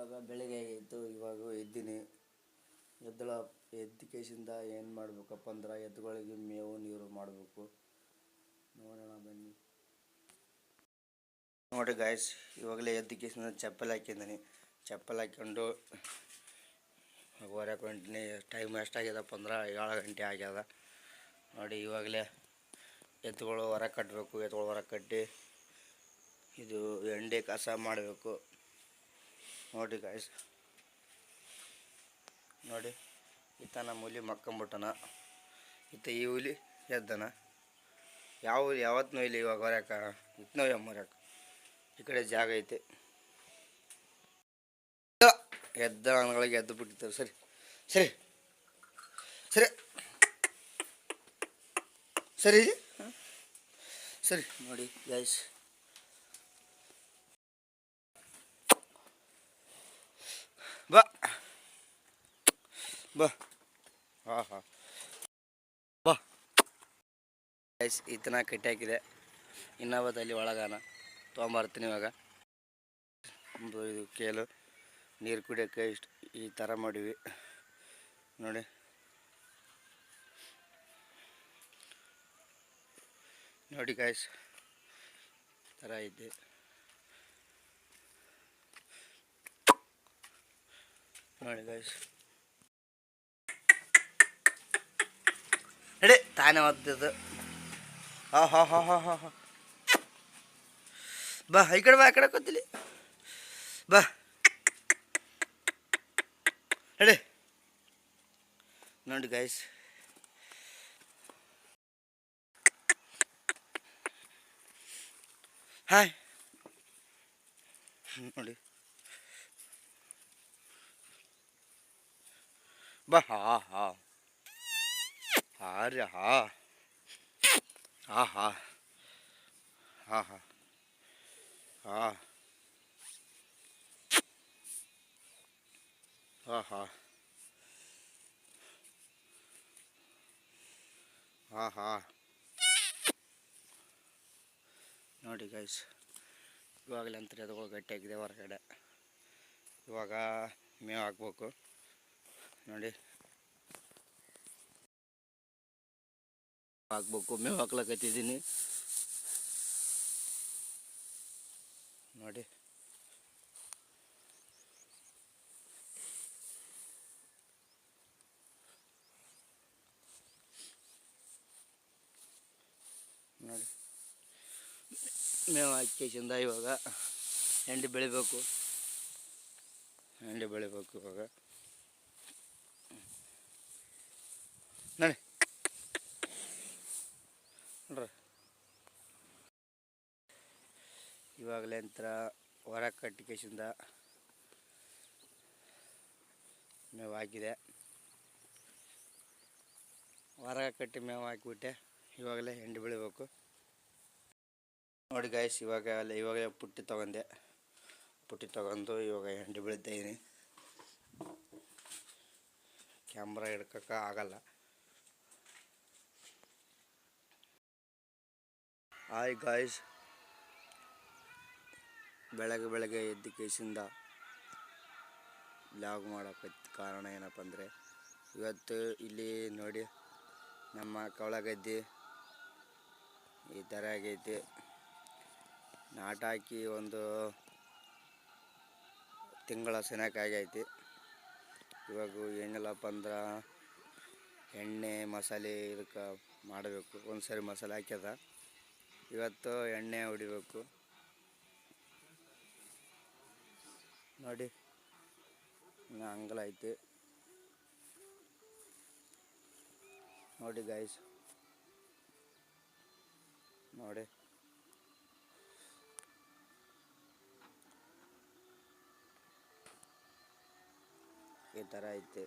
ಇವಾಗ ಬೆಳಗ್ಗೆ ಆಗಿತ್ತು ಇವಾಗ ಎದ್ದೀನಿ. ಎದ್ದಳ, ಎದ್ದ ಕೇಸಿಂದ ಏನು ಮಾಡ್ಬೇಕಪ್ಪ ಅಂದ್ರೆ ಎತ್ತುಗಳಿಗೆ ಮೇವು ನೀರು ಮಾಡಬೇಕು. ನೋಡೋಣ ಬನ್ನಿ. ನೋಡಿ ಗಾಯ್ಸ್ ಇವಾಗಲೇ ಎದ್ದ ಕೇಸಿಂದ ಚಪ್ಪಲ್ ಹಾಕಿದ್ದೀನಿ. ಚಪ್ಪಲ್ ಹಾಕ್ಕೊಂಡು ಹೊರಗೆ ಹೊಂಟಿನಿ. ಟೈಮ್ ಎಷ್ಟಾಗ್ಯದಪ್ಪ ಅಂದ್ರೆ ಏಳು ಗಂಟೆ ಆಗ್ಯದ. ನೋಡಿ ಇವಾಗಲೇ ಎತ್ತುಗಳು ಹೊರ ಕಟ್ಟಬೇಕು ಎತ್ತುಗಳು ಹೊರ ಕಟ್ಟಿ ಇದು ಎಂಡೆ ಕಸ ಮಾಡಬೇಕು. ನೋಡಿ ಗಾಯ್ಸ್ ನೋಡಿ ಈತ ನಮ್ಮ ಹುಲಿ ಮಕ್ಕಂಬಿಟ್ಟನ. ಈತ ಈ ಹುಲಿ ಎದ್ದನ. ಯಾವ ಹುಲಿ ಯಾವತ್ತು ನೋಯ್ಲಿ ಇವಾಗ ಹೊರಕ ಇತ್ನೋ ಎಮ್ಮರಕ ಈ ಕಡೆ ಜಾಗ ಐತೆ. ಎದ್ದ ಅನ್ಗಳಿಗೆ ಎದ್ದು ಬಿಟ್ಟಿರ್ತಾರೆ, ಸರಿ. ಸರಿ. ಸರಿ. ಸರಿ. ಇಲ್ಲಿ? ಸರಿ, ನೋಡಿ ಗೈಸ್ ಬಾ ಬಾ. ಹಾಂ ಹಾಂ. ಈತನ ಕಟ್ಟಿ ಹಾಕಿದೆ ಇನ್ನೊಬ್ಬತ್ತಲ್ಲಿ ಒಳಗಾನ. ತೊಗೊಂಬರ್ತೀನಿ ಇವಾಗ. ಇದು ಕೇಲು. ನೀರು ಕುಡಿಯೋಕ್ಕೆ ಇಷ್ಟು ಈ ಥರ ಮಾಡಿವಿ. ನೋಡಿ. ನೋಡಿ ಗಾಯ್ಸ್ ಥರ ಐತೆ ನೋಡಿ ಗಾಯ್ಸ್ ನಡಿ ತಾನೇ ಒದ್ದದು ಹಾ ಹಾ ಹಾ ಹಾ ಬಾ, ಈ ಕಡೆ ಬಾ, ಆ ಕಡೆ ಕೂತಿಲಿ. ಬಾ. ನಡಿ ನೋಡಿ ಗೈಸ್ ಹಾಯ್ ನೋಡಿ. ಬಾ, ಹಾ ಹಾ. ರೀ ಹಾ ಹಾ ಹಾ ಹಾ ಹಾ ಹಾ ಹಾ ಹಾ ಹಾ ನೋಡಿ ಗೈಸ್ ಇವಾಗಲೇ ಅಂತ ಅದು ಗಟ್ಟಿಯಾಗಿದೆ ಹೊರಗಡೆ. ಇವಾಗ ಮೇವು ಹಾಕ್ಬೇಕು. ನೋಡಿ. ಹಾಕ್ಬೇಕು ಮೇವು ಹಾಕ್ಲಕತ್ತಿದ್ದೀನಿ ನೋಡಿ ನೋಡಿ ಮೇವು ಹಾಕಿಸಿಂದ ಇವಾಗ ಹೆಂಡಿ ಬೆಳಿಬೇಕು ಹೆಂಡಿ ಬೆಳಿಬೇಕು ಇವಾಗ ನೋಡಿ ನೋಡ್ರಿ. ಇವಾಗಲೇ ಅಂತರ ಹೊರ ಕಟ್ಟಿಗೆಸಿಂದ ಮೇವು ಹಾಕಿದೆ ಹೊರ ಕಟ್ಟಿ ಮೇವು ಹಾಕಿಬಿಟ್ಟೆ, ಇವಾಗಲೇ ಹೆಂಡಿ ಬೆಳಿಬೇಕು. ನೋಡಿ ಗಾಯ್ಸ್ ಇವಾಗ ಅಲ್ಲ, ಇವಾಗಲೇ ಪುಟ್ಟಿ ತಗೊಂಡೆ. ಪುಟ್ಟಿ ತಗೊಂಡು ಇವಾಗ ಹೆಂಡಿ ಬೆಳಿತಾ ಇದೀನಿ. ಕ್ಯಾಮ್ರಾ ಹಿಡ್ಕೋಕೆ ಆಗಲ್ಲ. ಹಾಯ್ ಗಾಯ್ಸ್ ಬೆಳಗ್ಗೆ ಬೆಳಗ್ಗೆ ಎದ್ದು ಕೇಸಿಂದ ಬ್ಲಾಗ್ ಮಾಡೋಕ್ಕೆ ಕಾರಣ ಏನಪ್ಪ ಅಂದರೆ, ಇವತ್ತು ಇಲ್ಲಿ ನೋಡಿ ನಮ್ಮ ಕವಳಗದ್ದೆ, ಈ ಥರ ಆಗೈತಿ ನಾಟ ಹಾಕಿ ಒಂದು ತಿಂಗಳ ಆಗೈತಿ ಇವಾಗ ಏನಿಲ್ಲಪ್ಪ ಅಂದ್ರೆ ಎಣ್ಣೆ, ಮಸಾಲೆ ಇದಕ್ಕೆ ಮಾಡಬೇಕು. ಒಂದು ಸರಿ ಮಸಾಲೆ ಹಾಕ್ಯದ. ಇವತ್ತು ಎಣ್ಣೆ ಹೊಡಿಬೇಕು. ನೋಡಿ ಐತಿ. ನೋಡಿ ಗಾಯ್ಸ್ ನೋಡಿ. ಈ ಥರ ಐತೆ.